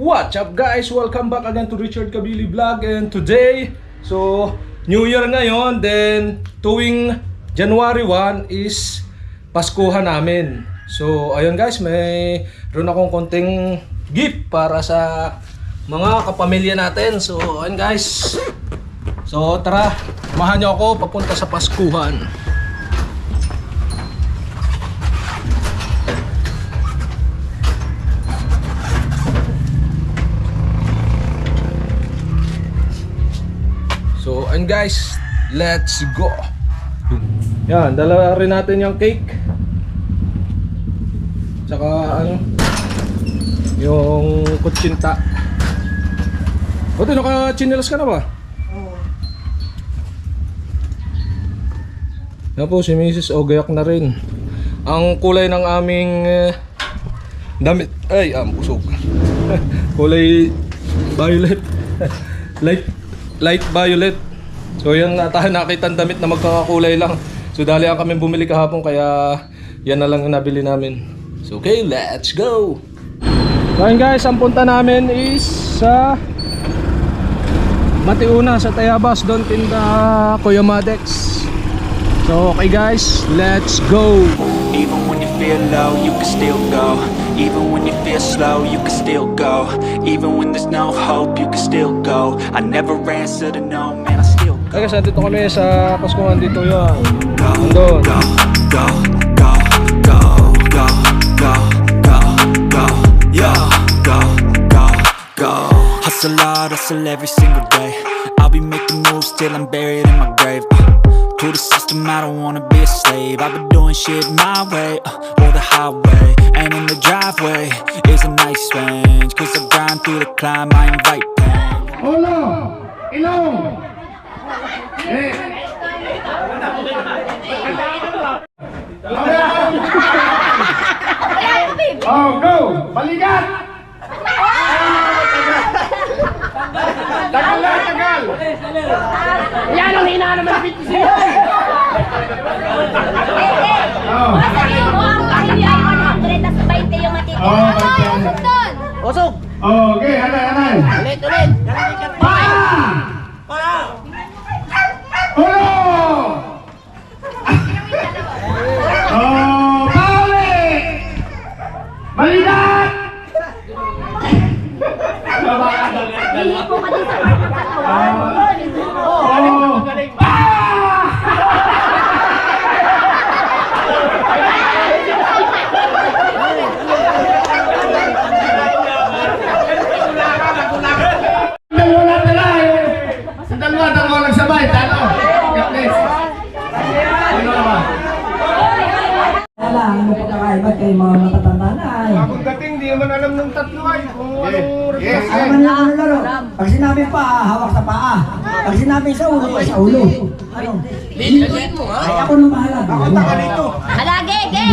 What's up guys? Welcome back again to Richard Kabili Vlog and today, so New Year ngayon, then tuwing January 1 is Paskuhan namin. So ayun guys, may ron akong konting gift para sa mga kapamilya natin. So ayun guys. So tara, samahan niyo ako papunta sa Paskuhan. And guys, let's go. Yan, dala rin natin yung cake. Tsaka ano, yung kutsinta. Buti naka-chinelas ka na ba? Yan po, si Mrs. Ogayak na rin. Ang kulay ng aming eh, damit, ay, ang pusok. kulay violet. light light violet. So yan natahan nakita ang damit na magkakakulay lang. So dali ang kami bumili kahapon kaya yan na lang ang nabili namin. So okay, let's go. So guys, ang punta namin is sa Matiuna sa Tayabas, doon tinda Kuya Madex. So okay guys, let's go. Even when you feel low, you can still go. Even when you feel slow, you can still go. Even when there's no hope, you can still go. I never answer to no, man, kaya guys, nandito kami sa Paskuhan. Dito yun. Doon. Hustle hard, hustle every single day. I'll be making moves till I'm buried in my grave. Uh, To the system, I don't wanna be a slave. I've been doing shit my way, uh, or the highway. And in the driveway, is a nice range. Cause I grind through the climb, I invite pain. Hola, Ilong, Oh, go! Balikan! Tagal na, tagal! Yan ang hinahanap ng pito siya! Oh. Usog! Okay, hanay, hanay! Ulit, ulit! Sinabi sa ulo, sa ulo. Ano? Lilituin mo ha? Ay, ako na bahala. Ako taka dito. Halage, ge!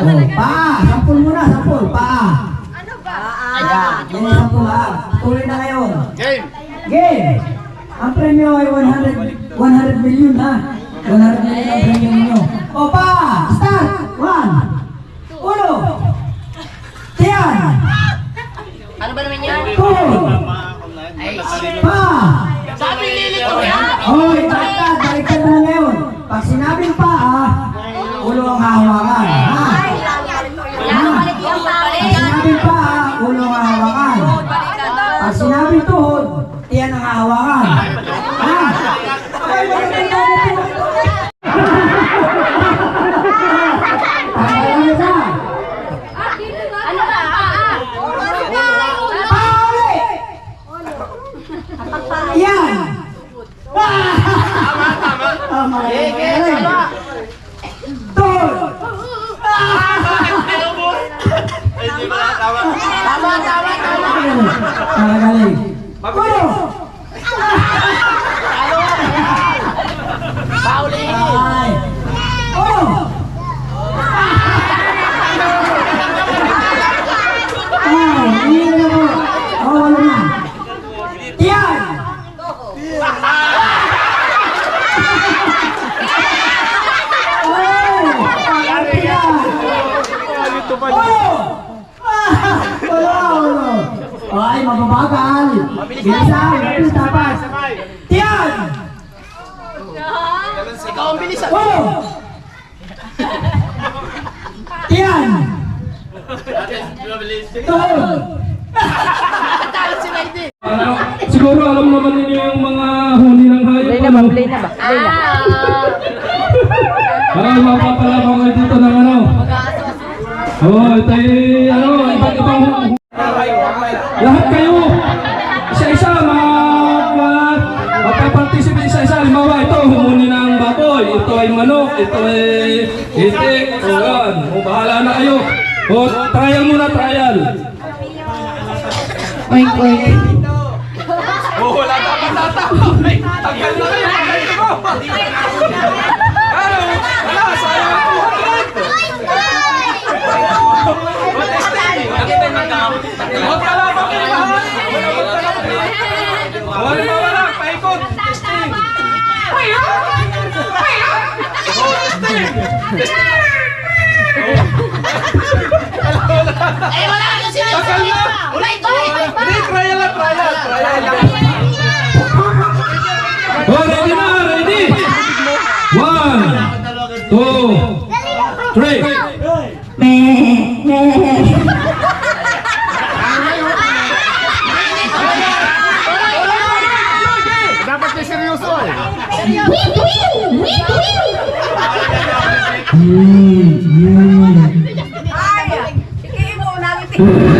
Oh, paa. Sampul mo na, sampul. Paa. Ano ba? Yan, yan yung sampul ha. Tuloy na ngayon. Game. Game! Ang premyo ay 100, 100 million ha. 100 million ang premyo ninyo. O pa! Start! One! Uno! Tiyan! Ano ba naman yan? Two! Pa! Sabi lilito yan! Hoy, baliktad! Baliktad na ngayon. Pag sinabing pa ah, ulo ang hahawakan. Ha? Ay, yan ang palit yung pare. Pag sinabing pa ah, ulo ang hahawakan. Pag sinabing tuhod, iyan ang hahawakan. Ha? Ay, maganda na po. Tanggalin mo sa. Ano ba? Ah, Pauli! Yan! Tama, tama. Tama, Tuhod! Tama, tama, tama! Magaling. Uno! Pauli! Ay! Uno! Ay, hindi na po. Oh, wala na. Yan! Ay! Yan! Uno! Ah! Wala, uno. ay mababagal. Bilisan, mabilis dapat. Tiyan! Ikaw ang bilisan. Uno! Tiyan! Tuhod! Talo si Maiden. Ah, siguro alam naman ninyo yung mga huni ng hayop. Play na ba? Play na ba? Ah, mapapalabang kayo dito ng ano. Oh, ito ay, ano, ay manok. Ito ay itik. O yan. O, bahala na kayo. O, trial muna, trial. Oink, oink. Wala pa wala, paikot. Eh, wala ka si Maiden. Wala ito. Hindi, trial lang, trial, trial. Oh, ready na, ready. One, two, three. Dapat may seryoso eh. Tagal!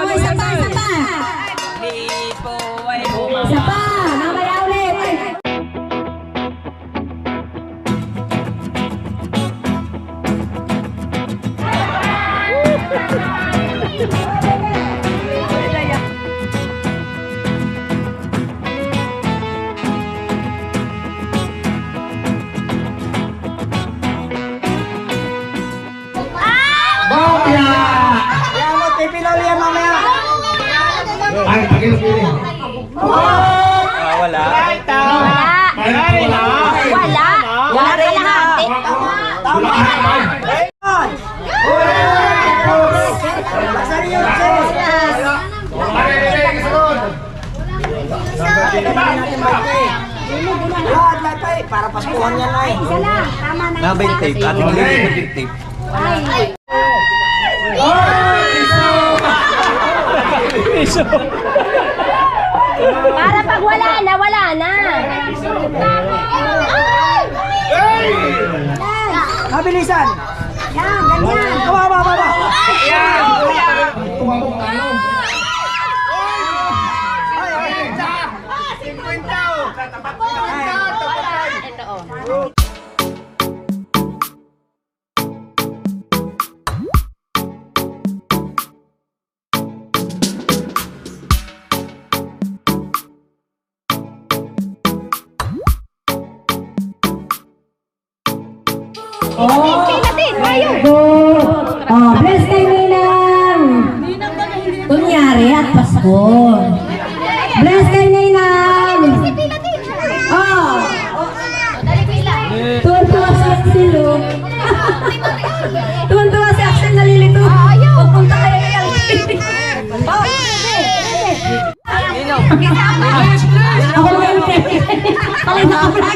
Wala. Wala kalahati. Para paskuhan yan ay. Isa lang. Tama na. Nabay tape, ating lilit tape. Ay. Para pag wala na, wala na. Mabilisan. Yan, ganyan. Baba, baba, baba. เอาคนเวรเก็บอะไรทำอะไร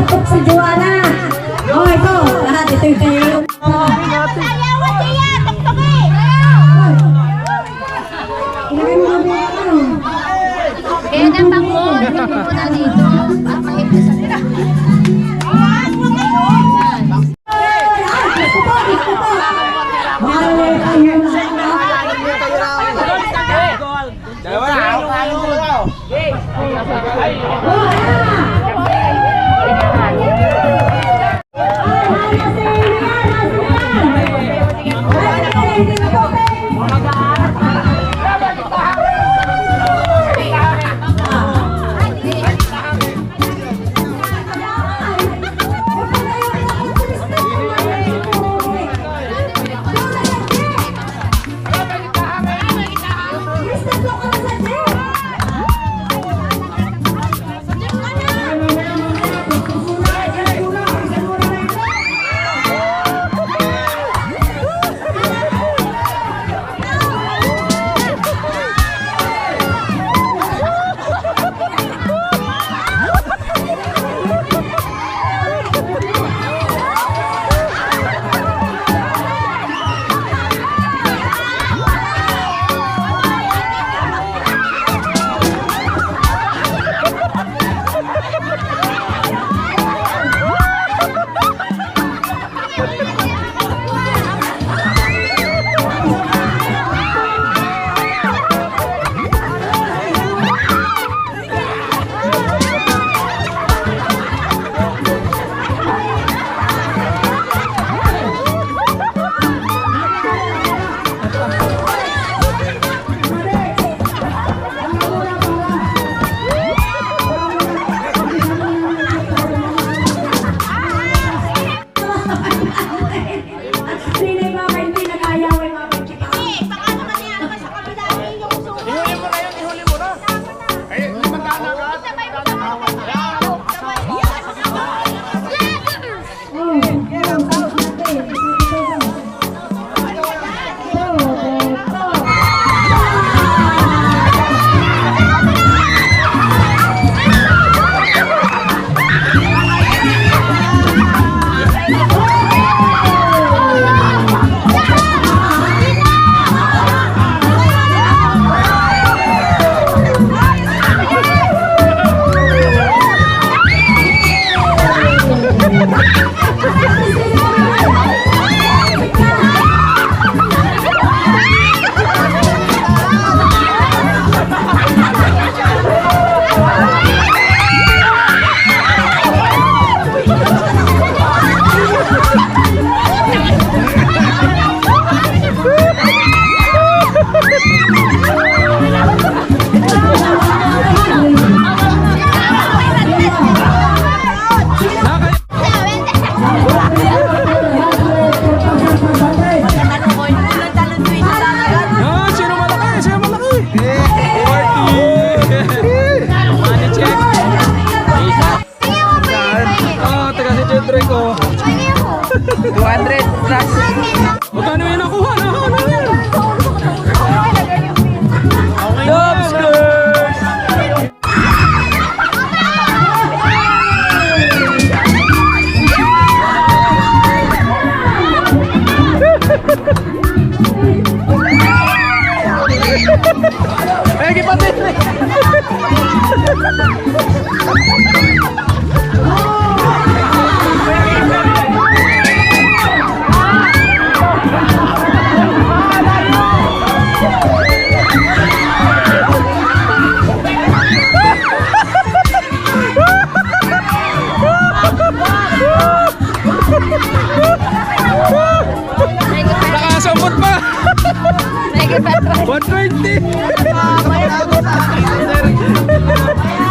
pupok si Joanna. Oh, ito. Lahat ito yung tayo. Kaya ng bango, hindi mo na dito. Papahit na sa pera. Dalawa na! Dalawa na! 200 ko. 200 plus. 120! 120!